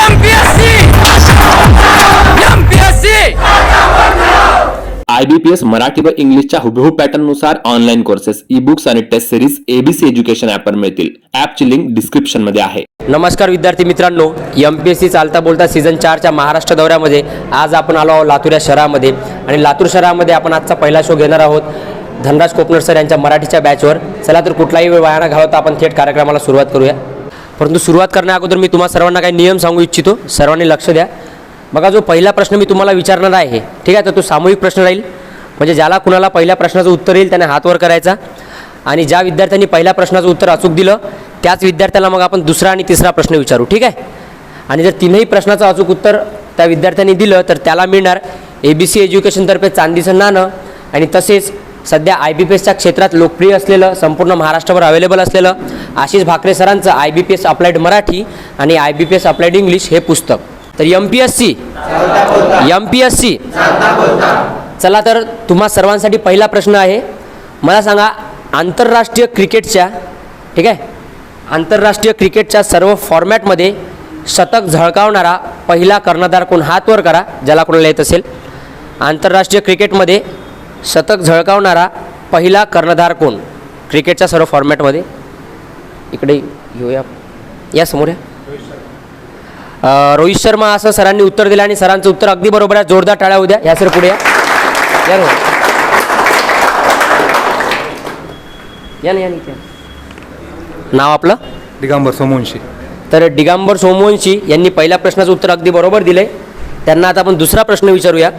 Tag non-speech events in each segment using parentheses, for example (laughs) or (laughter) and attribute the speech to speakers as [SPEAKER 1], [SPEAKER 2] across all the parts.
[SPEAKER 1] MPSC MPSC
[SPEAKER 2] I B P S Marathi व इंग्लिशच्या हुबेहूब पॅटर्ननुसार ऑनलाईन कोर्सेस ई बुक्स आणि टेस्ट सिरीज एबीसी एज्युकेशन ॲपवर मिळतील. ॲपची लिंक डिस्क्रिप्शनमध्ये आहे.
[SPEAKER 3] नमस्कार विद्यार्थी मित्रांनो एम पी एस सी चालता बोलता सीझन चारच्या महाराष्ट्र दौऱ्यामध्ये आज आपण आलो आहोत लातूर या शहरामध्ये. आणि लातूर शहरामध्ये आपण आजचा पहिला शो घेणार आहोत धनराज कोकनर सर यांच्या मराठीच्या बॅचवर चला तर कुठलाही वेळ वाया न घालवता आपण थेट कार्यक्रमाला सुरुवात करूया. परंतु सुरुवात करण्या अगोदर मी तुम्हाला सर्वांना काही नियम सांगू इच्छितो. सर्वांनी लक्ष द्या. बघा जो पहिला प्रश्न मी तुम्हाला विचारणार आहे ठीक आहे तर तो सामूहिक प्रश्न राहील. म्हणजे ज्याला कुणाला पहिल्या प्रश्नाचं उत्तर येईल त्याने हातवर करायचा. आणि ज्या विद्यार्थ्यांनी पहिल्या प्रश्नाचं उत्तर अचूक दिलं त्याच विद्यार्थ्याला मग आपण दुसरा आणि तिसरा प्रश्न विचारू ठीक आहे? आणि जर तीनही प्रश्नाचं अचूक उत्तर त्या विद्यार्थ्यांनी दिलं तर त्याला मिळणार ए बी सी एज्युकेशनतर्फे चांदीचं नाणं. आणि तसेच सध्या आय बी पी एसच्या क्षेत्रात लोकप्रिय असलेलं संपूर्ण महाराष्ट्रावर अवेलेबल असलेलं आशिष भाकरे सरांचं I B P S applied Marathi आणि I B P S applied English हे पुस्तक. तर M P S C M P S C चला तर तुम्हा सर्वांसाठी पहिला प्रश्न आहे. मला सांगा आंतरराष्ट्रीय क्रिकेटच्या ठीक आहे? आंतरराष्ट्रीय क्रिकेटच्या सर्व फॉर्मॅटमध्ये शतक झळकावणारा पहिला कर्णधार कोण? हात वर करा ज्याला कोणाला येत असेल. आंतरराष्ट्रीय क्रिकेटमध्ये शतक झळकावणारा पहिला कर्णधार कोण? क्रिकेटच्या सर्व फॉर्मॅटमध्ये इकडे येऊया. या समोर या. रोहित शर्मा असं सरांनी उत्तर दिलं आणि सरांचं उत्तर अगदी बरोबर आहे. जोरदार टाळ्या उद्या या सर पुढे या. या ना. या ना, या ना इथे. नाव आपलं?
[SPEAKER 4] दिगंबर सोमवंशी.
[SPEAKER 3] तर दिगंबर सोमवंशी यांनी पहिल्या प्रश्नाचं उत्तर अगदी बरोबर दिलंय. त्यांना आता आपण दुसरा प्रश्न विचारूया.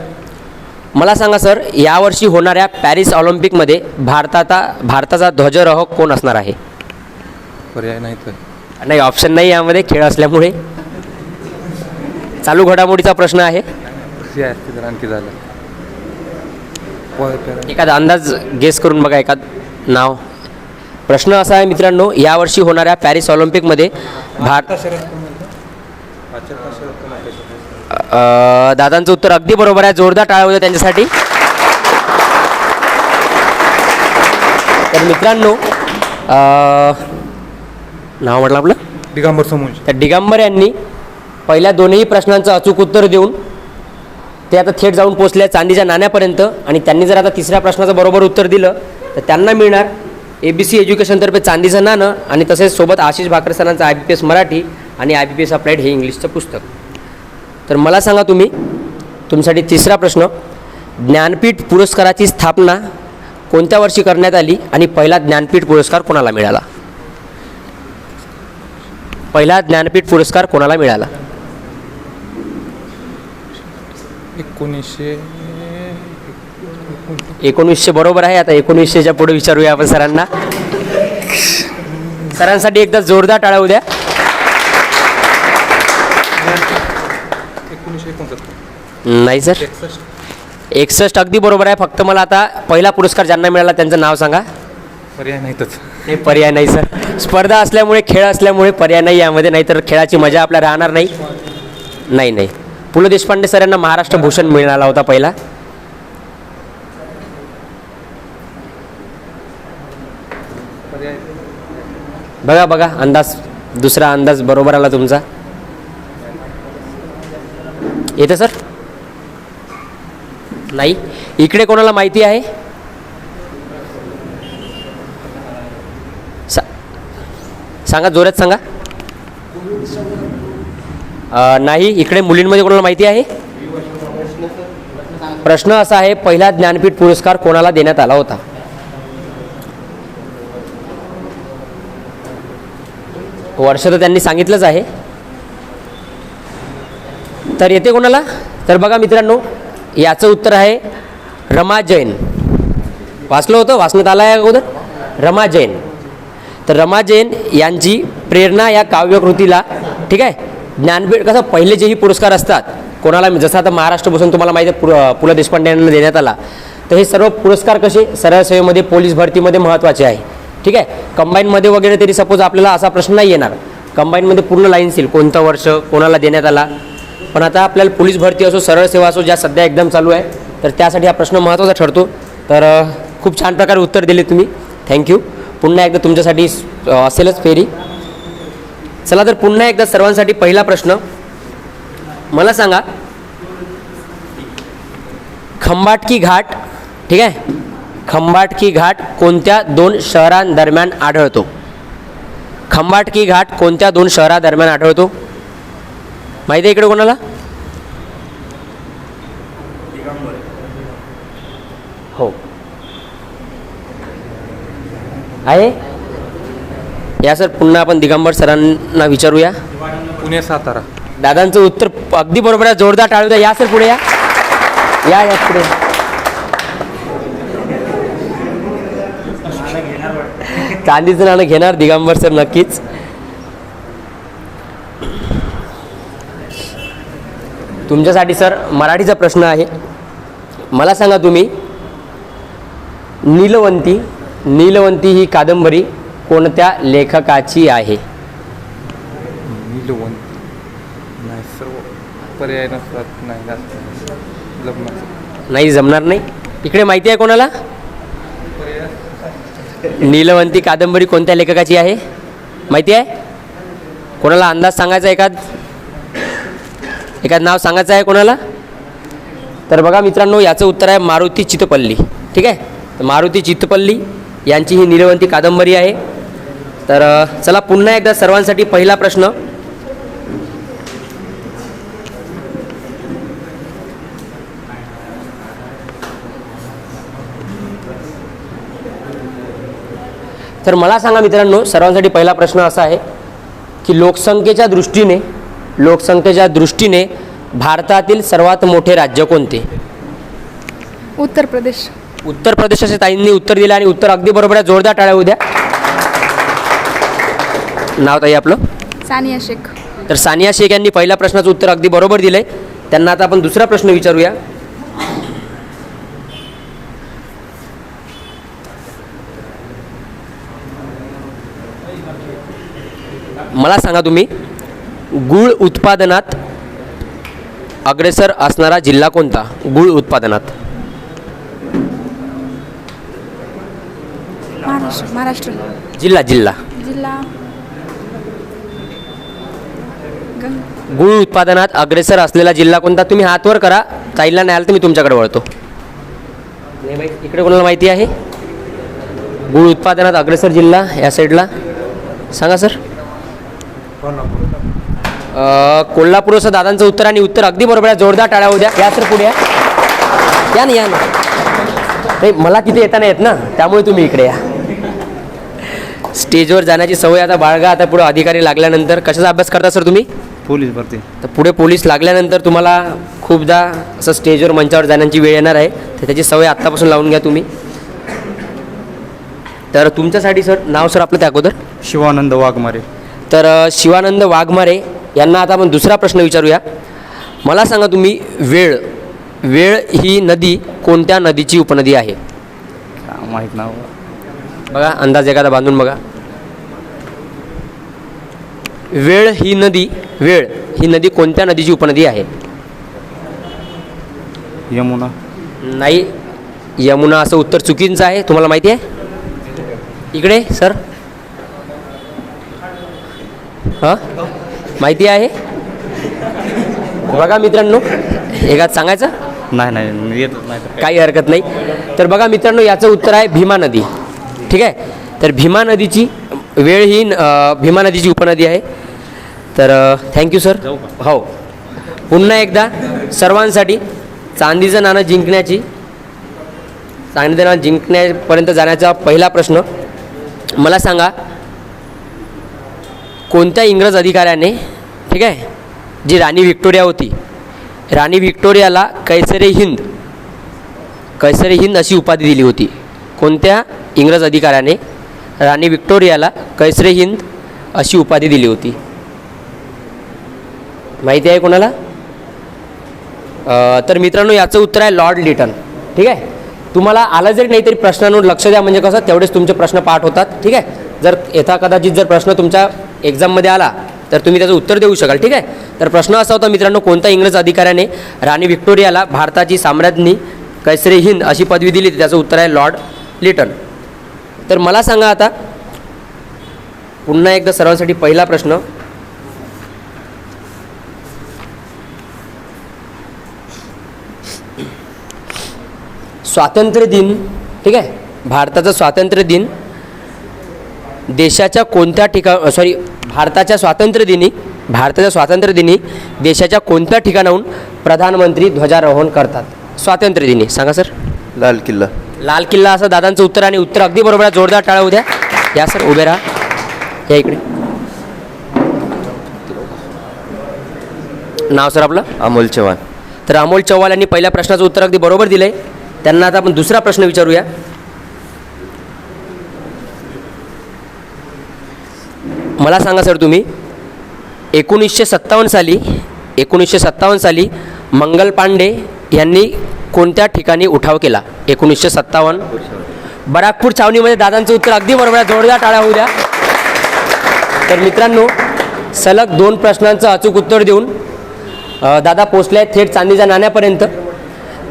[SPEAKER 3] मला सांगा सर यावर्षी होणाऱ्या पॅरिस ऑलिम्पिकमध्ये भारताचा भारताचा ध्वजरोहक कोण असणार आहे?
[SPEAKER 4] पर्याय नाही तर.
[SPEAKER 3] नाही ऑप्शन नाही यामध्ये खेळ असल्यामुळे. चालू घडामोडीचा प्रश्न आहे.
[SPEAKER 4] आणखी झालं.
[SPEAKER 3] एखादा अंदाज गेस करून बघा एखाद नाव. प्रश्न असा आहे मित्रांनो यावर्षी होणाऱ्या पॅरिस ऑलिम्पिकमध्ये भारत दादांचं उत्तर अगदी बरोबर आहे. जोरदार टाळ्या होत्या त्यांच्यासाठी. तर मित्रांनो नाव म्हटलं आपलं?
[SPEAKER 4] दिगंबर सोमवंशी.
[SPEAKER 3] तर दिगंबर यांनी पहिल्या दोनही प्रश्नांचं अचूक उत्तर देऊन ते आता थेट जाऊन पोचले चांदीच्या नाण्यापर्यंत. आणि त्यांनी जर आता तिसऱ्या प्रश्नाचं बरोबर उत्तर दिलं तर त्यांना मिळणार ए बी सी एज्युकेशनतर्फे चांदीचं नाणं आणि तसेच सोबत आशिष भाकरे सरांचं I B P S Marathi आणि I B P S applied हे इंग्लिशचं पुस्तक. तर मला सांगा तुम्ही तुमच्यासाठी तिसरा प्रश्न. ज्ञानपीठ पुरस्काराची स्थापना कोणत्या वर्षी करण्यात आली आणि पहिला ज्ञानपीठ पुरस्कार कोणाला मिळाला? पहिला ज्ञानपीठ पुरस्कार कोणाला मिळाला?
[SPEAKER 4] एकोणीसशे
[SPEAKER 3] एकोणीसशे बरोबर आहे आता एकोणीसशेच्या पुढे विचारूया आपण सरांना. सरांसाठी एकदा जोरदार टाळा उद्या.
[SPEAKER 4] एकोणीसशे एकोणसत्तर.
[SPEAKER 3] नाही सर.
[SPEAKER 4] एकसष्ट.
[SPEAKER 3] अगदी बरोबर आहे. फक्त मला आता पहिला पुरस्कार ज्यांना मिळाला त्यांचं नाव सांगा.
[SPEAKER 4] पर्याय नाहीतच
[SPEAKER 3] नाही पर्याय नाही सर. स्पर्धा असल्यामुळे खेळ असल्यामुळे पर्याय नाही यामध्ये नाहीतर खेळाची मजा आपल्या राहणार नाही. नाही नाही. पु ल देशपांडे सर यांना महाराष्ट्र भूषण मिळाला होता पहिला. बघा बघा. अंदाज दुसरा अंदाज बरोबर आला तुमचा. येतं सर? नाही. इकडे कोणाला माहिती आहे? सा- सांगा जोरात सांगा. नाही इकडे मुलींमध्ये कोणाला माहिती आहे? प्रश्न असा आहे पहिला ज्ञानपीठ पुरस्कार कोणाला देण्यात आला होता? वर्ष तर त्यांनी सांगितलंच आहे. तर येते कोणाला? तर बघा मित्रांनो याचं उत्तर आहे रमा जैन. वाचलं होतं? वाचण्यात आलं आहे अगोदर? रमा जैन. तर रमा जैन यांची प्रेरणा या काव्यकृतीला ठीक आहे? ज्ञानपीठ कसं पहिले जेही पुरस्कार असतात कोणाला जसं आता महाराष्ट्र बसून तुम्हाला माहिती आहे पु पु ल देशपांडे यांना देण्यात आला. तर हे सर्व पुरस्कार कसे? सरळ सेवेमध्ये पोलीस भरतीमध्ये महत्त्वाचे आहे. ठीक आहे? कंबाईनमध्ये वगैरे तरी सपोज आपल्याला असा प्रश्न नाही येणार. कंबाईनमध्ये पूर्ण लाईन्स येईल. कोणतं वर्ष कोणाला देण्यात आला? पण आता आपल्याला पोलीस भरती असो सरळ सेवा असो ज्या सध्या एकदम चालू आहे तर त्यासाठी हा प्रश्न महत्त्वाचा ठरतो. तर खूप छान प्रकारे उत्तर दिले तुम्ही. थँक्यू पुन्हा एकदा तुमच्यासाठी असेलच फेरी. चला तर पुन्हा एकदा सर्वांसाठी पहिला प्रश्न. मला सांगा खंबाटकी घाट ठीक आहे? खंबाटकी घाट कोणत्या दोन शहरांदरम्यान आढळतो? खंबाटकी घाट कोणत्या दोन शहरादरम्यान आढळतो? माहिती आहे इकडे कोणाला? हो. आहे? या सर पुन्हा आपण दिगंबर सरांना विचारूया.
[SPEAKER 4] पुणे सातारा.
[SPEAKER 3] दादांचं उत्तर अगदी बरोबर आहे. जोरदार टाळू द्या. या सर पुढे या. या या पुढे. चांदीचं नाणं घेणार दिगंबर सर नक्कीच. तुमच्यासाठी सर मराठीचा प्रश्न आहे. मला सांगा तुम्ही नीलवंती नीलवंती ही कादंबरी कोणत्या लेखकाची आहे?
[SPEAKER 4] नीलवंत. नाही सर्व पर्याय नसतात नाही लग्नाचं
[SPEAKER 3] नाही. जमणार. नाही इकडे माहिती आहे कोणाला? नीलवंती कादंबरी कोणत्या लेखकाची आहे? माहिती आहे? कोणाला अंदाज सांगायचा एखाद? एखादं नाव सांगायचं आहे कोणाला? तर बघा मित्रांनो याचं उत्तर आहे मारुती चितपल्ली. ठीक आहे? तर मारुती चितपल्ली यांची ही निरवंती कादंबरी आहे. तर चला पुन्हा एकदा सर्वांसाठी पहिला प्रश्न. तर मला सांगा मित्रांनो सर्वांसाठी पहिला प्रश्न असा आहे की लोकसंख्येच्या दृष्टीने लोकसंख्येच्या दृष्टीने भारतातील सर्वात मोठे राज्य कोणते?
[SPEAKER 1] उत्तर प्रदेश.
[SPEAKER 3] उत्तर प्रदेशाच्या ताईंनी उत्तर दिलं आणि उत्तर अगदी बरोबर आहे. जोरदार टाळ्या उद्या नाव ताई आपलं?
[SPEAKER 1] सानिया शेख.
[SPEAKER 3] तर सानिया शेख यांनी पहिल्या प्रश्नाचं उत्तर अगदी बरोबर दिलंय. त्यांना आता आपण दुसरा प्रश्न विचारूया. मला सांगा तुम्ही गुळ उत्पादनात अग्रेसर असणारा जिल्हा कोणता? गुळ उत्पादनात.
[SPEAKER 1] महाराष्ट्र महाराष्ट्र.
[SPEAKER 3] जिल्हा जिल्हा.
[SPEAKER 1] जिल्हा.
[SPEAKER 3] गुळ उत्पादनात अग्रेसर असलेला जिल्हा कोणता? तुम्ही हातवर करा. ताईला नाही आलं तर मी तुमच्याकडे वळतो. नाही इकडे कोणाला माहिती आहे? गुळ उत्पादनात अग्रेसर जिल्हा या साईडला सांगा सर कोल्हापूर असं दादांचं उत्तर आणि उत्तर अगदी बरोबर आहे. जोरदार टाळ्या उद्या या सर पुढे या. ना या ना. नाही मला तिथे येता नाही येत ना. त्यामुळे तुम्ही इकडे या. स्टेजवर जाण्याची सवय आता बाळगा. आता पुढे अधिकारी लागल्यानंतर कशाचा अभ्यास करता सर तुम्ही?
[SPEAKER 4] पोलीस भरती.
[SPEAKER 3] तर पुढे पोलीस लागल्यानंतर तुम्हाला खूपदा असं स्टेजवर मंचावर जाण्याची वेळ येणार आहे. तर त्याची सवय आत्तापासून लावून घ्या तुम्ही. तर तुमच्यासाठी सर नाव सर आपलं त्या अगोदर?
[SPEAKER 4] शिवानंद वाघमारे.
[SPEAKER 3] तर शिवानंद वाघमारे. यांना आता आपण दुसरा प्रश्न विचारूया. मला सांगा तुम्ही वेळ वेळ ही नदी कोणत्या नदीची उपनदी आहे?
[SPEAKER 4] माहीत नाव
[SPEAKER 3] बघा अंदाज एखादा बांधून बघा. वेळ ही नदी वेळ ही नदी कोणत्या नदीची उपनदी आहे?
[SPEAKER 4] यमुना.
[SPEAKER 3] नाही यमुना असं उत्तर चुकीचं आहे. तुम्हाला माहिती आहे? इकडे सर. हां? माहिती आहे? बघा मित्रांनो एखाद सांगायचं?
[SPEAKER 4] नाही नाही येत नाही तर
[SPEAKER 3] काही हरकत नाही. तर बघा मित्रांनो याचं उत्तर आहे भीमा नदी. ठीक आहे? तर भीमा नदीची वेळ ही भीमा नदीची उपनदी आहे. तर थँक्यू सर हो. पुन्हा एकदा सर्वांसाठी चांदीचं नाणं जिंकण्याची चांदीचं नाणं जिंकण्यापर्यंत जाण्याचा पहिला प्रश्न. मला सांगा कोणत्या इंग्रज अधिकाऱ्याने ठीक आहे जी राणी व्हिक्टोरिया होती राणी व्हिक्टोरियाला कैसरे हिंद कैसरे हिंद अशी उपाधी दिली होती. कोणत्या इंग्रज अधिकाऱ्याने राणी व्हिक्टोरियाला कैसरे हिंद अशी उपाधी दिली होती? माहिती आहे कोणाला? तर मित्रांनो याचं उत्तर आहे लॉर्ड लिटन. ठीक आहे? तुम्हाला आलं जरी नाही तरी प्रश्नांवर लक्ष द्या म्हणजे कसं तेवढेच तुमचे प्रश्न पाठ होतात. ठीक आहे? जर यथा कदाचित जर प्रश्न तुमच्या एक्झाममध्ये आला तर तुम्ही त्याचं उत्तर देऊ शकाल ठीक आहे? तर प्रश्न असा होता मित्रांनो कोणत्या इंग्रज अधिकाऱ्याने राणी व्हिक्टोरियाला भारताची साम्राज्ञी कैसरे हिंद अशी पदवी दिली? त्याचं उत्तर आहे लॉर्ड लिटन. तर मला सांगा आता पुन्हा एकदा सर्वांसाठी पहिला प्रश्न. स्वातंत्र्य दिन ठीक आहे? भारताचा स्वातंत्र्य दिन देशाच्या कोणत्या ठिका सॉरी भारताच्या स्वातंत्र्य दिनी भारताच्या स्वातंत्र्य दिनी देशाच्या कोणत्या ठिकाणाहून प्रधानमंत्री ध्वजारोहण करतात? स्वातंत्र्य दिनी सांगा सर.
[SPEAKER 5] लाल किल्ला.
[SPEAKER 3] लाल किल्ला असं दादांचं उत्तर आणि उत्तर अगदी बरोबर आहे. जोरदार टाळा उद्या. या सर उभे राहा. या इकडे. नाव सर आपलं?
[SPEAKER 5] अमोल चव्हाण.
[SPEAKER 3] तर अमोल चव्हाण यांनी पहिल्या प्रश्नाचं उत्तर अगदी बरोबर दिलं आहे त्यांना आता आपण दुसरा प्रश्न विचारूया. मला सांगा सर तुम्ही. एकोणीसशे सत्तावन्न साली एकोणीसशे सत्तावन्न साली मंगल पांडे यांनी कोणत्या ठिकाणी उठाव केला? एकोणीसशे सत्तावन्न. बराकपूर छावणीमध्ये दादांचं उत्तर अगदी बरोबर आहे जोरदार टाळ्या होऊ द्या. तर मित्रांनो सलग दोन प्रश्नांचं अचूक उत्तर देऊन दादा पोचले आहेत थेट चांदीच्या नाण्यापर्यंत.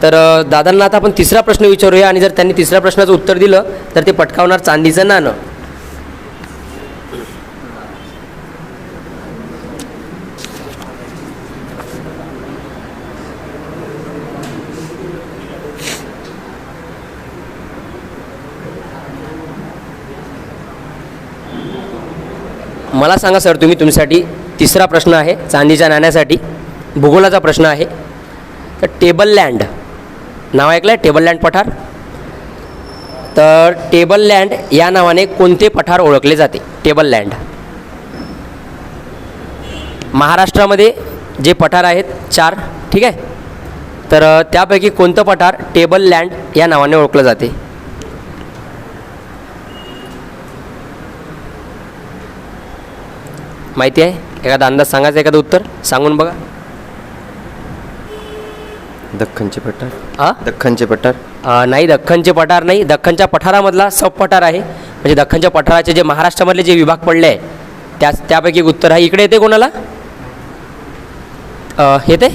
[SPEAKER 3] तर दादांना आता आपण तिसरा प्रश्न विचारूया आणि जर त्यांनी तिसऱ्या प्रश्नाचं उत्तर दिलं तर ते पटकावणार चांदीचं नाणं. मला सांगा सर तुम्ही तुमच्यासाठी तिसरा प्रश्न आहे चांदीच्या नाण्यासाठी भूगोलाचा प्रश्न आहे. तर टेबल लँड नाव ऐकलं आहे टेबल लँड पठार? तर टेबल लँड या नावाने कोणते पठार ओळखले जाते? टेबल लँड महाराष्ट्रामध्ये जे पठार आहेत चार ठीक आहे? तर त्यापैकी कोणतं पठार टेबल लँड या नावाने ओळखलं जाते? माहिती आहे? एखादा अंदाज सांगायचा एखादं उत्तर? सांगून बघा.
[SPEAKER 5] दख्खनचे पठार.
[SPEAKER 3] हां
[SPEAKER 5] दख्खनचे पठार.
[SPEAKER 3] अ, नाही दख्खनचे पठार नाही. दख्खनच्या पठारामधला सब पठार आहे. म्हणजे दख्खनच्या पठाराचे जे महाराष्ट्रामधले जे विभाग पडले आहे त्या त्यापैकी एक उत्तर आहे. इकडे येते कोणाला? अ, येते?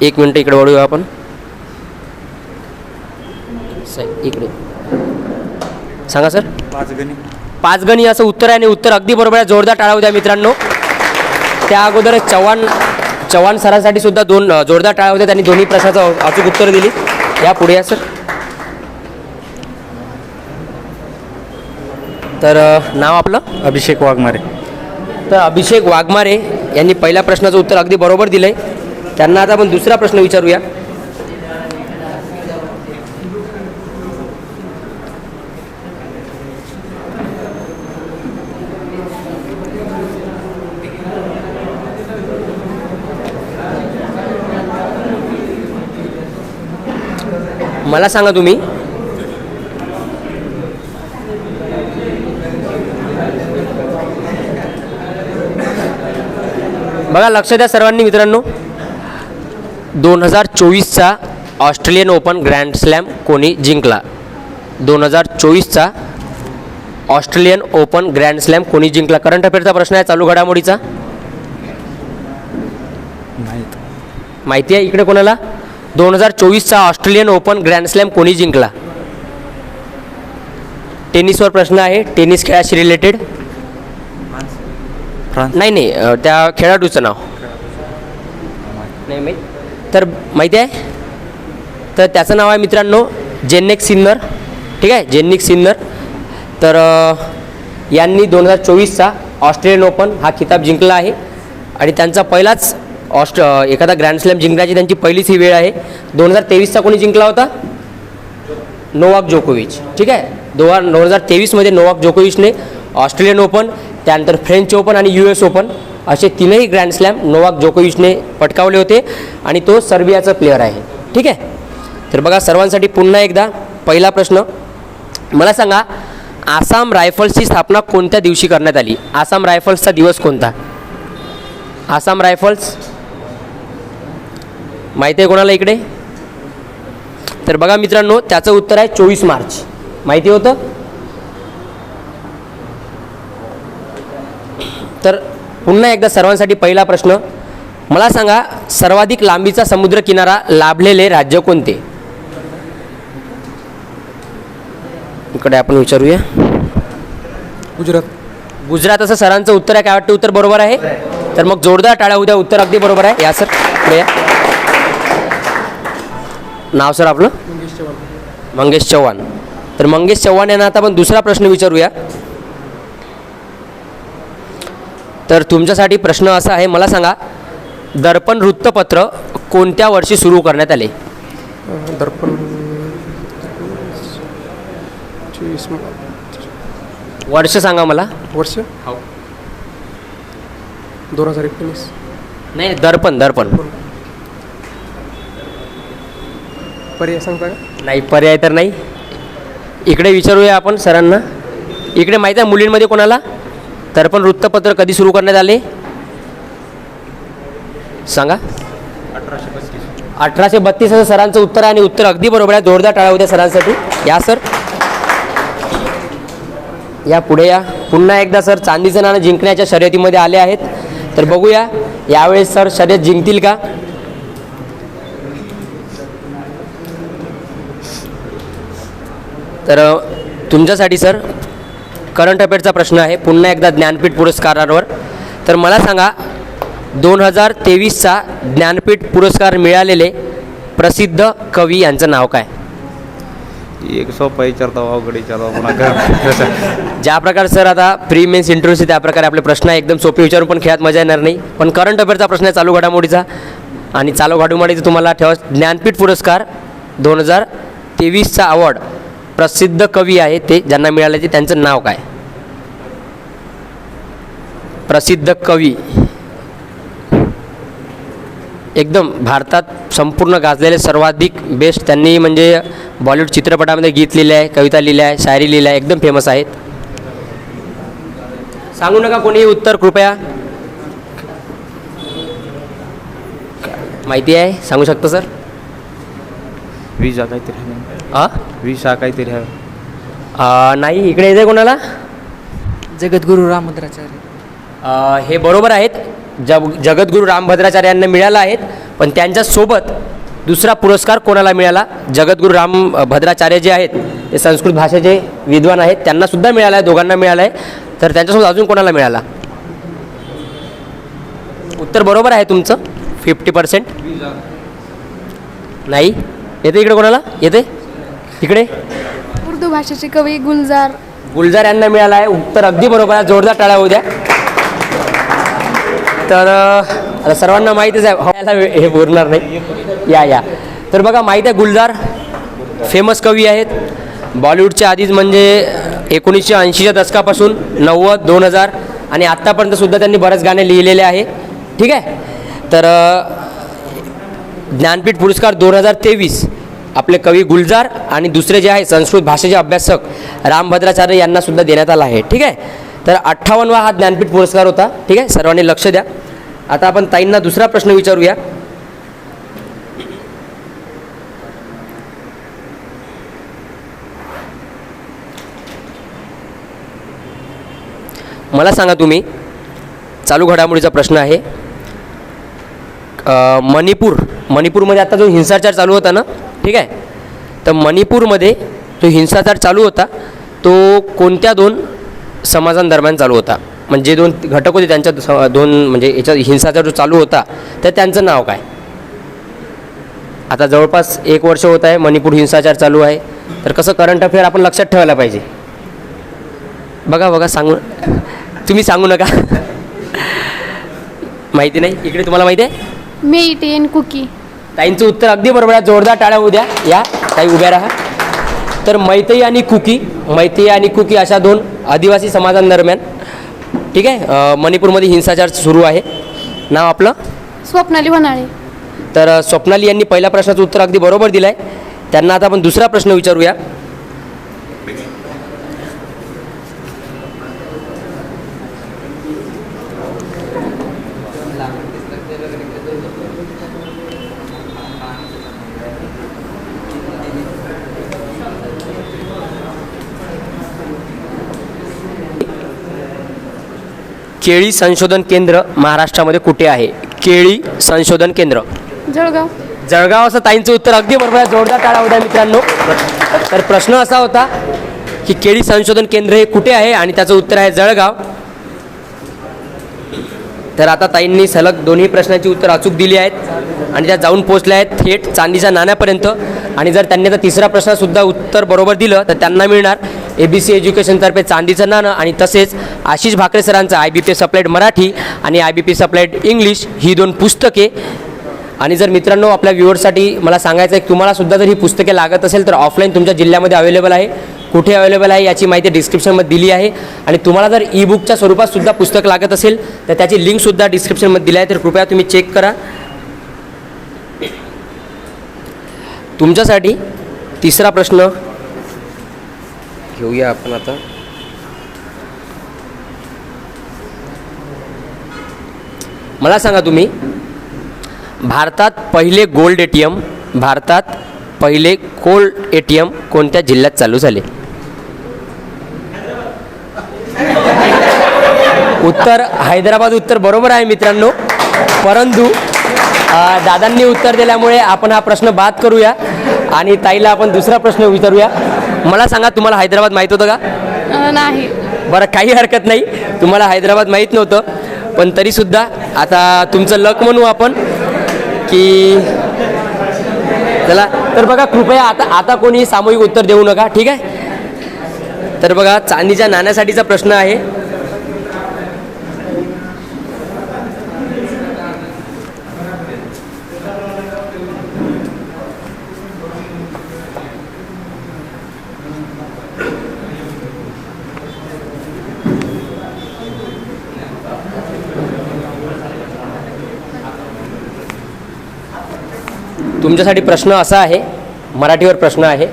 [SPEAKER 3] एक मिनटं इकडे वळूया आपण. स- इकडे. सांगा सर. पाच गणी असं उत्तर आहे आणि उत्तर अगदी बरोबर आहे. जोरदार टाळावू द्या मित्रांनो. त्या अगोदर चव्हाण चव्हाण सरांसाठी सुद्धा दोन जोरदार टाळ्या होत्या त्यांनी दोन्ही प्रश्नाचं अचूक उत्तर दिली. या पुढे या सर. तर नाव आपलं?
[SPEAKER 6] अभिषेक वाघमारे.
[SPEAKER 3] तर अभिषेक वाघमारे यांनी पहिल्या प्रश्नाचं उत्तर अगदी बरोबर दिलं आहे त्यांना आता आपण दुसरा प्रश्न विचारूया. मला सांगा तुम्ही. बघा लक्ष द्या सर्वांनी मित्रांनो. दोन हजार चोवीसचा ऑस्ट्रेलियन ओपन ग्रँड स्लॅम कोणी जिंकला? दोन हजार चोवीसचा ऑस्ट्रेलियन ओपन ग्रँड स्लॅम कोणी जिंकला? करंट अफेअरचा प्रश्न आहे चालू घडामोडीचा. माहिती आहे इकडे कोणाला? दोन हजार चोवीसचा ऑस्ट्रेलियन ओपन ग्रँड स्लॅम कोणी जिंकला? टेनिसवर प्रश्न आहे टेनिस खेळाशी रिलेटेड नाही नाही त्या खेळाडूचं नाव. नाही माहीत. तर माहिती आहे? तर त्याचं नाव आहे मित्रांनो जेन्नेक सिन्नर. ठीक आहे? जेन्निक सिन्नर. तर यांनी दोन हजार चोवीसचा ऑस्ट्रेलियन ओपन हा खिताब जिंकला आहे. आणि त्यांचा पहिलाच ऑस्ट एखादा ग्रँड स्लॅम जिंकण्याची त्यांची पहिलीच ही वेळ आहे. दोन हजार तेवीसचा कोणी जिंकला होता? नोवाक जोकोविच. ठीक आहे? दोन दोन हजार तेवीसमध्ये नोवाक जोकोविचने ऑस्ट्रेलियन ओपन त्यानंतर फ्रेंच ओपन आणि यू एस ओपन असे तीनही ग्रँड स्लॅम नोवाक जोकोविचने पटकावले होते आणि तो सर्बियाचा प्लेअर आहे. ठीक आहे? तर बघा सर्वांसाठी पुन्हा एकदा पहिला प्रश्न. मला सांगा आसाम रायफल्सची स्थापना कोणत्या दिवशी करण्यात आली? आसाम रायफल्सचा दिवस कोणता? आसाम रायफल्स माहिती आहे कोणाला इकडे? तर बघा मित्रांनो त्याचं उत्तर आहे चोवीस मार्च. माहिती होतं? तर पुन्हा एकदा सर्वांसाठी पहिला प्रश्न. मला सांगा सर्वाधिक लांबीचा समुद्र किनारा लाभलेले राज्य कोणते? इकडे आपण विचारूया.
[SPEAKER 4] गुजरात.
[SPEAKER 3] गुजरात असं सरांचं उत्तर आहे. काय वाटतं उत्तर बरोबर आहे? तर मग जोरदार टाळ्या उद्या उत्तर अगदी बरोबर आहे. या सर. पुढे या नाव सर आपलं? मंगेश चव्हाण. तर मंगेश चव्हाण यांना आता आपण दुसरा प्रश्न विचारूया. तर तुमच्यासाठी प्रश्न असा आहे मला सांगा दर्पण वृत्तपत्र कोणत्या वर्षी सुरू करण्यात आले?
[SPEAKER 7] दर्पण
[SPEAKER 3] वर्ष सांगा मला.
[SPEAKER 7] वर्ष? दोन हजार एकोणीस.
[SPEAKER 3] नाही, दर्पण. दर्पण.
[SPEAKER 7] पर्याय सांगता का?
[SPEAKER 3] नाही पर्याय तर नाही. इकडे विचारूया आपण सरांना. इकडे माहीत आहे मुलींमध्ये कोणाला? तर पण वृत्तपत्र कधी सुरू करण्यात आले? सांगा. अठराशे बत्तीस असं सरांचं उत्तर आहे आणि उत्तर अगदी बरोबर आहे. जोरदार टाळा होत्या सरांसाठी. या सर. या पुढे या. पुन्हा एकदा सर चांदीचं नाणं जिंकण्याच्या शर्यतीमध्ये आले आहेत. तर बघूया यावेळेस सर शर्यत जिंकतील का? तर तुमच्यासाठी सर करंट अफेअरचा प्रश्न आहे. पुन्हा एकदा ज्ञानपीठ पुरस्कारांवर. तर मला सांगा दोन हजार तेवीसचा ज्ञानपीठ पुरस्कार मिळालेले प्रसिद्ध कवी यांचं नाव काय?
[SPEAKER 6] एक सोपा विचारता अवघड विचारता पुन्हा
[SPEAKER 3] ज्या प्रकारे सर आता प्री मेन्स इंटरव्ह्यूचे त्या प्रकारे आपले प्रश्न आहे एकदम सोपे विचारून पण खेळात मजा येणार नाही. पण करंट अफेअरचा प्रश्न आहे चालू घडामोडीचा. आणि चालू घडामोडीचा तुम्हाला ठेवा ज्ञानपीठ पुरस्कार दोन हजार तेवीसचा अवॉर्ड प्रसिद्ध कवी आहे ते ज्यांना मिळाले ते त्यांचं नाव काय? प्रसिद्ध कवी. एकदम भारतात संपूर्ण गाजलेले सर्वाधिक बेस्ट त्यांनी म्हणजे बॉलिवूड चित्रपटामध्ये गीत लिहिलं आहे कविता लिहिल्या आहे शायरी लिहिल्या आहे एकदम फेमस आहेत. सांगू नका कोणीही उत्तर कृपया. माहिती आहे? सांगू शकता सर?
[SPEAKER 6] वीज काहीतरी
[SPEAKER 3] आ?
[SPEAKER 6] विशा काहीतरी आहे.
[SPEAKER 3] आ, नाही इकडे येते कोणाला?
[SPEAKER 8] जगद्गुरु रामभद्राचार्य.
[SPEAKER 3] अ, हे बरोबर आहेत. जग जगद्गुरू रामभद्राचार्य यांना मिळाला आहेत पण त्यांच्यासोबत दुसरा पुरस्कार कोणाला मिळाला? जगद्गुरू राम भद्राचार्य जे आहेत ते संस्कृत भाषेचे विद्वान आहेत त्यांना सुद्धा मिळाला आहे दोघांना मिळाला आहे तर त्यांच्यासोबत अजून कोणाला मिळाला? उत्तर बरोबर आहे तुमचं? फिफ्टी पर्सेंट नाही? येते इकडे कोणाला? येते इकडे?
[SPEAKER 1] उर्दू भाषेचे कवी गुलजार.
[SPEAKER 3] गुलजार यांना मिळाला आहे. उत्तर अगदी बरोबर आहे. जोरदार टाळ्या होऊ द्या. तर आता सर्वांना माहीतच आहे. वे- हे बोलणार नाही. या या. तर बघा माहीत आहे गुलजार फेमस कवी आहेत. बॉलिवूडच्या आधीच म्हणजे एकोणीसशे ऐंशीच्या दशकापासून नव्वद दोन हजार आणि आत्तापर्यंत सुद्धा त्यांनी बरेच गाणे लिहिलेले आहे. ठीक आहे? तर ज्ञानपीठ पुरस्कार दोन हजार तेवीस आपले कवी गुलजार आणि दुसरे जे आहे संस्कृत भाषेचे अभ्यासक रामभद्राचार्य यांना सुद्धा देण्यात आला आहे. ठीक आहे? तर अठ्ठावन्नवा हा ज्ञानपीठ पुरस्कार होता. ठीक आहे? सर्वांनी लक्ष द्या. आता आपण ताईंना दुसरा प्रश्न विचारूया. मला सांगा तुम्ही चालू घडामोडीचा प्रश्न आहे. मणिपूर मणिपूरमध्ये आता जो हिंसाचार चालू होता ना ठीक आहे? तर मणिपूरमध्ये जो हिंसाचार चालू होता तो कोणत्या दोन समाजांदरम्यान चालू होता? म्हणजे दोन घटक होते त्यांच्या स- दोन म्हणजे याच्या हिंसाचार जो चालू होता तर त्यांचं नाव काय? आता जवळपास एक वर्ष होत आहे मणिपूर हिंसाचार चालू आहे. तर कसं करंट अफेअर आपण लक्षात ठेवायला पाहिजे? बघा बघा सांगू (laughs) तुम्ही सांगू नका. (laughs) माहिती नाही? इकडे तुम्हाला माहिती आहे?
[SPEAKER 1] मी एन कुकी.
[SPEAKER 3] ताईंचं उत्तर अगदी बरोबर आहे. जोरदार टाळ्या उद्या या. ताई उभ्या राहा. तर मैतई आणि कुकी मैतई आणि कुकी अशा दोन आदिवासी समाजांदरम्यान ठीक आहे मणिपूरमध्ये हिंसाचार सुरू आहे. नाव आपलं?
[SPEAKER 1] स्वप्नाली होनाळे
[SPEAKER 3] तर स्वप्नाली यांनी पहिल्या प्रश्नाचं उत्तर अगदी बरोबर दिलं आहे त्यांना आता आपण दुसरा प्रश्न विचारूया. केळी संशोधन केंद्र महाराष्ट्रामध्ये कुठे आहे? केळी संशोधन केंद्र.
[SPEAKER 1] जळगाव.
[SPEAKER 3] जळगाव असं ताईंचं उत्तर अगदी बरोबर आहे. जोरदार टाळा होत्या मित्रांनो. तर प्रश्न असा होता की केळी संशोधन केंद्र हे कुठे आहे? आणि त्याचं उत्तर आहे जळगाव. तर आता ताईंनी सलग दोन्ही प्रश्नांची उत्तर अचूक दिली आहेत. आणि त्या जाऊन पोचल्या आहेत थेट चांदीच्या नाण्यापर्यंत. आणि जर त्यांनी आता तिसरा प्रश्नसुद्धा उत्तर बरोबर दिलं तर त्यांना मिळणार. ए बी सी एज्युकेशनतर्फे चांदीचं नाणं आणि तसेच आशिष भाकरे सरांचं I B P S Marathi आणि I B P S applied English ही दोन पुस्तके. आणि जर मित्रांनो आपल्या व्ह्युअरसाठी मला सांगायचं आहे तुम्हालासुद्धा तुम्हाला सुद्धा जर ही पुस्तके लागत असेल तर ऑफलाईन तुमच्या जिल्ह्यामध्ये अवेलेबल आहे. कुठे अवेलेबल आहे याची माहिती डिस्क्रिप्शनमध्ये दिली आहे. आणि तुम्हाला जर ई बुकच्या स्वरूपात सुद्धा पुस्तक लागत असेल तर त्याची लिंकसुद्धा डिस्क्रिप्शनमध्ये दिली आहे. तर कृपया तुम्ही चेक करा. तुमच्यासाठी तिसरा प्रश्न घेऊया आपण आता. मला सांगा तुम्ही भारतात पहिले गोल्ड ए टी एम भारतात पहिले कोल्ड ए टी एम कोणत्या जिल्ह्यात चालू झाले? उत्तर हैदराबाद उत्तर बरोबर आहे मित्रांनो. परंतु दादांनी उत्तर दिल्यामुळे आपण हा प्रश्न बाद करूया आणि ताईला आपण दुसरा प्रश्न विचारूया. मला सांगा तुम्हाला हैदराबाद माहीत होतं का?
[SPEAKER 1] नाही.
[SPEAKER 3] बरं काही हरकत नाही. तुम्हाला हैदराबाद माहीत नव्हतं. पण तरीसुद्धा आता तुमचं लक म्हणू आपण की चला तर बघा कृपया आता आता कोणी सामूहिक उत्तर देऊ नका ठीक आहे? तर बघा चांदीच्या नाण्यासाठीचा प्रश्न आहे. तुमच्यासाठी प्रश्न असा आहे मराठीवर प्रश्न आहे.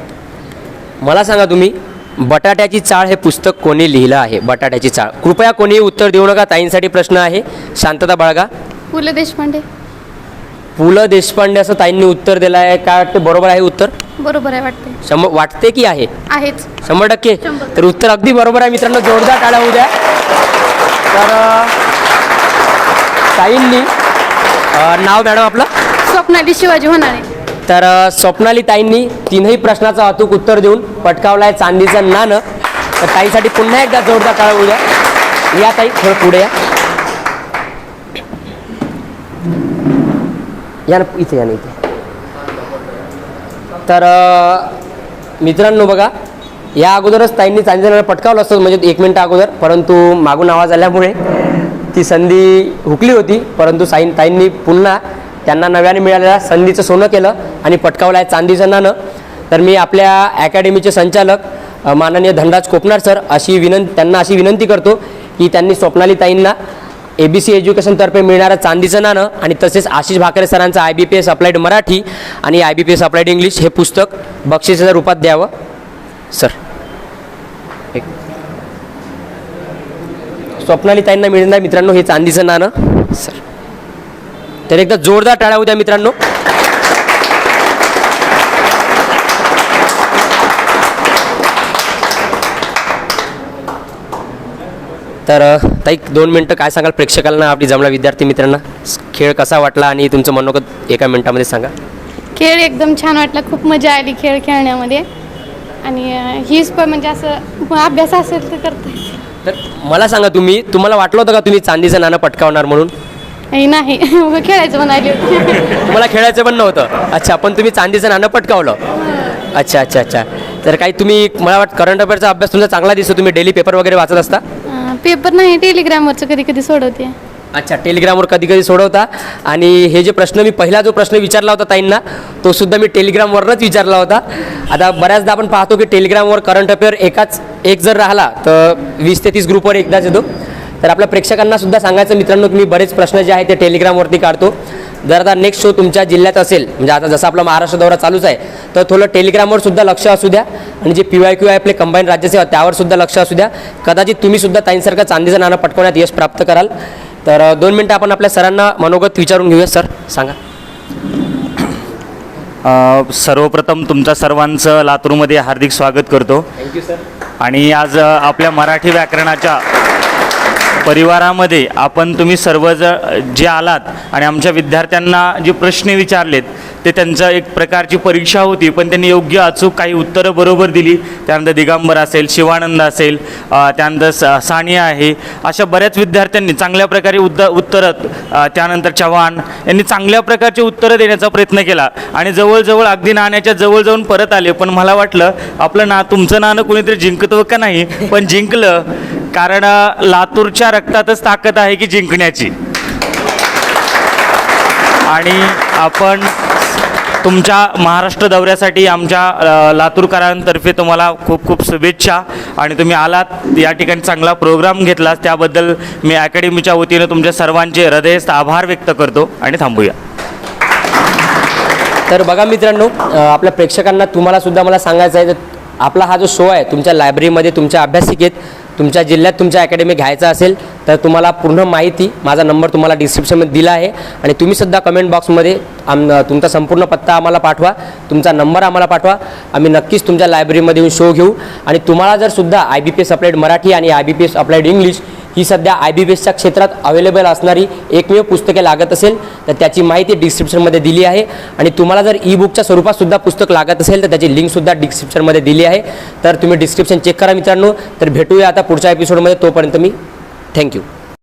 [SPEAKER 3] मला सांगा तुम्ही बटाट्याची चाळ हे पुस्तक कोणी लिहिलं आहे? बटाट्याची चाळ. कृपया कोणी उत्तर देऊ नका ताईंसाठी प्रश्न आहे. शांतता बाळगा.
[SPEAKER 1] पु ल देशपांडे.
[SPEAKER 3] पु ल देशपांडे असं ताईंनी उत्तर दिलं आहे. काय वाटते? बरोबर आहे उत्तर?
[SPEAKER 1] बरोबर आहे वाटते
[SPEAKER 3] शंभर वाटते की आहे?
[SPEAKER 1] आहेच
[SPEAKER 3] शंभर टक्के.
[SPEAKER 1] शंभर.
[SPEAKER 3] तर उत्तर अगदी बरोबर आहे मित्रांनो जोरदार टाळ्या होऊ द्या. तर अ, ताईंनी अ, नाव मॅडम आपलं?
[SPEAKER 1] स्वप्नाली शिवाजी होणारे
[SPEAKER 3] तर अ, स्वप्नाली ताईंनी तीनही प्रश्नाचं अचूक उत्तर देऊन पटकावलाय चांदीचं नाणं. तर ताईसाठी पुन्हा एकदा जोरदार टाळा उद्या. या ताई थोडं पुढे या. या ना इथे या ना इथे. तर अ, मित्रांनो बघा या अगोदरच ताईंनी चांदीचं नाणं पटकावलं असतं म्हणजे एक मिनटं अगोदर परंतु मागून आवाज आल्यामुळे ती संधी हुकली होती परंतु साईन ताईंनी पुन्हा त्यांना नव्याने मिळालेल्या संधीचं सोनं केलं आणि पटकावलं आहे चांदीचं नाणं तर मी आपल्या अकॅडमीचे संचालक माननीय धनराज कोपनार सर अशी विनंती त्यांना अशी विनंती करतो की त्यांनी स्वप्नाली ताईंना ए बी सी एज्युकेशनतर्फे मिळणारं चांदीचं नाणं आणि तसेच आशिष भाकरे सरांचं I B P S applied Marathi आणि I B P S applied English हे पुस्तक बक्षिसाच्या रूपात द्यावं. सर. एक. स्वप्नाली ताईंना मिळणार मित्रांनो हे चांदीचं नाणं सर. तर एकदा जोरदार टाळ्या उद्या मित्रांनो. तर ताई दोन मिनटं काय सांगाल? प्रेक्षकांना आपली जमला विद्यार्थी मित्रांना. खेळ कसा वाटला आणि तुमचं मनोगत एका मिनिटामध्ये सांगा.
[SPEAKER 1] खेळ एकदम छान वाटला. खूप मजा आली खेळ खेळण्यामध्ये. आणि हीच पण म्हणजे असं अभ्यास असेल तर करता.
[SPEAKER 3] तर मला सांगा तुम्ही तुम्हाला वाटलं होतं का तुम्ही चांदीचं नाणं पटकावणार म्हणून?
[SPEAKER 1] नाही, नाही. (laughs) उगा खेळायचं म्हणाली होती.
[SPEAKER 3] तुम्हाला खेळायचं पण नव्हतं. अच्छा पण तुम्ही चांदीचं नाणं पटकावलं. अच्छा अच्छा अच्छा. तर काही तुम्ही मला वाटतं करंट अफेअरचा अभ्यास तुमचा चांगला दिसतो. तुम्ही डेली पेपर वगैरे वाचत असता?
[SPEAKER 1] अ, पेपर नाही टेलिग्रामवरचं कधी कधी सोडवते.
[SPEAKER 3] अच्छा टेलिग्रामवर कधी कधी सोडवता. आणि हे जे प्रश्न मी पहिला जो प्रश्न विचारला होता ताईंना तो सुद्धा मी टेलिग्रामवरनंच विचारला होता. आता बऱ्याचदा आपण पाहतो की टेलिग्रामवर करंट अफेअर एकाच एक जर राहिला तर वीस ते तीस ग्रुपवर एकदाच येतो. तर आपल्या प्रेक्षकांना सुद्धा सांगायचं मित्रांनो की मी बरेच प्रश्न जे आहेत ते टेलिग्रामवरती काढतो. जर आता नेक्स्ट शो तुमच्या जिल्ह्यात असेल म्हणजे आता जसं आपला महाराष्ट्र दौरा चालूच आहे तर थोडं टेलिग्रामवर सुद्धा लक्ष असू द्या. आणि जे पी वाय क्यू आहे आपले कंबाईन राज्यसेवा त्यावर सुद्धा लक्ष असू द्या. कदाचित तुम्ही सुद्धा ताईंसारखं चांदीचं नाणं पटकवण्यात यश प्राप्त कराल. तर दोन मिनटं आपण आपल्या सरांना मनोगत विचारून घेऊया. सर सांगा.
[SPEAKER 9] सर्वप्रथम तुमचं सर्वांचं लातूरमध्ये हार्दिक स्वागत करतो.
[SPEAKER 3] थँक्यू सर
[SPEAKER 9] आणि आज आपल्या मराठी व्याकरणाच्या परिवारामध्ये आपण तुम्ही सर्वज जे आलात आणि आमच्या विद्यार्थ्यांना जे प्रश्न विचारलेत ते त्यांचं एक प्रकारची परीक्षा होती पण त्यांनी योग्य अचूक काही उत्तरं बरोबर दिली. त्यानंतर दिगंबर असेल शिवानंद असेल त्यानंतर स सानिया आहे. अशा बऱ्याच विद्यार्थ्यांनी चांगल्या प्रकारे उद्द उत्तरं त्यानंतर चव्हाण यांनी चांगल्या प्रकारची उत्तरं देण्याचा प्रयत्न केला. आणि जवळजवळ अगदी नाण्याच्या जवळ जाऊन परत आले पण मला वाटलं आपलं ना तुमचं नाणं कोणीतरी जिंकतो का नाही? पण जिंकलं कारण लातूरच्या तुमच्या रक्तातच ताकद आहे की जिंकण्याची? आणि आपण तुमच्या महाराष्ट्र दौऱ्यासाठी आमच्या लातूरकरांतर्फे तुम्हाला खूप खूप शुभेच्छा. आणि तुम्ही आलात या ठिकाणी चांगला प्रोग्राम घेतलात. त्याबद्दल मी अकॅडमीच्या वतीनं तुमच्या सर्वांचे हृदयस्थ आभार व्यक्त करतो आणि थांबूया.
[SPEAKER 3] तर बघा मित्रांनो आपल्या प्रेक्षकांना तुम्हाला सुद्धा मला सांगायचं आहे तर आपला हा जो शो आहे तुमच्या लायब्ररीमध्ये तुमच्या अभ्यासिकेत तुमच्या जिल्ह्यात तुमच्या अकॅडमी घ्यायचा असेल तर तुम्हाला पूर्ण माहिती माझा नंबर तुम्हाला डिस्क्रिप्शनमध्ये दिला आहे. आणि तुम्हीसुद्धा कमेंट बॉक्समध्ये आम तुमचा संपूर्ण पत्ता आम्हाला पाठवा. तुमचा नंबर आम्हाला पाठवा. आम्ही नक्कीच तुमच्या लायब्ररीमध्ये येऊन शो घेऊ. आणि तुम्हाला जर सुद्धा I B P S applied Marathi आणि I B P S applied English ही सध्या आय बी बी एसच्या क्षेत्रात अवेलेबल असणारी एकमेव पुस्तके लागत असेल तर त्याची माहिती डिस्क्रिप्शनमध्ये दिली आहे. आणि तुम्हाला जर ई बुकच्या स्वरूपातसुद्धा पुस्तक लागत असेल तर त्याची लिंकसुद्धा डिस्क्रिप्शनमध्ये दिली आहे. तर तुम्ही डिस्क्रिप्शन चेक करा मित्रांनो. तर भेटूया आता पुढच्या एपिसोडमध्ये तोपर्यंत मी थँक्यू